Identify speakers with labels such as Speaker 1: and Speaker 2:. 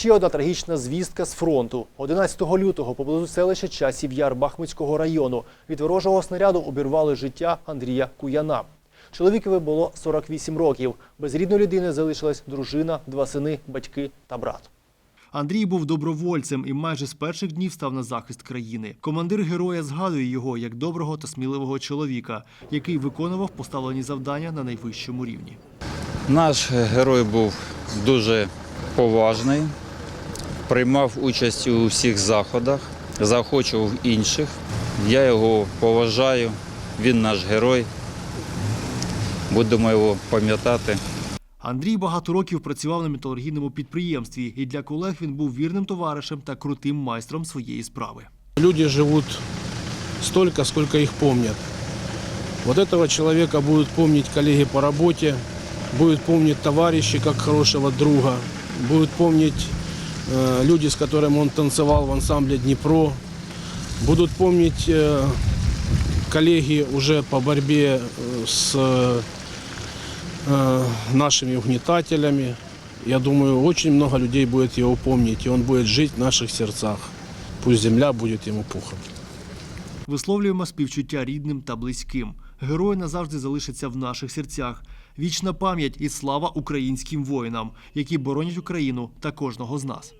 Speaker 1: Ще одна трагічна звістка з фронту. 11 лютого поблизу селища Часів Яр Бахмутського району від ворожого снаряду обірвали життя Андрія Куяна. Чоловікові було 48 років. Без рідної людини залишилась дружина, два сини, батьки та брат. Андрій був добровольцем і майже з перших днів став на захист країни. Командир героя згадує його як доброго та сміливого чоловіка, який виконував поставлені завдання на найвищому рівні.
Speaker 2: Наш герой був дуже поважний, приймав участь у всіх заходах, заохочував інших. Я його поважаю, він наш герой. Будемо його пам'ятати.
Speaker 1: Андрій багато років працював на металургійному підприємстві, і для колег він був вірним товаришем та крутим майстром своєї справи.
Speaker 3: Люди живут столько, сколько их помнят. Вот этого человека будут помнить коллеги по работе, будут помнить товарищи как хорошего друга, будут помнить люди, с которыми он танцевал в ансамбле Днепро, будут помнить э, коллеги уже по борьбе э, с э, нашими угнетателями. Я думаю, очень много людей будет его помнить, и он будет жить в наших сердцах. Пусть земля будет ему пухом.
Speaker 1: Висловлюємо співчуття рідним та близьким. Герой назавжди залишиться в наших серцях. Вічна пам'ять і слава українським воїнам, які боронять Україну та кожного з нас.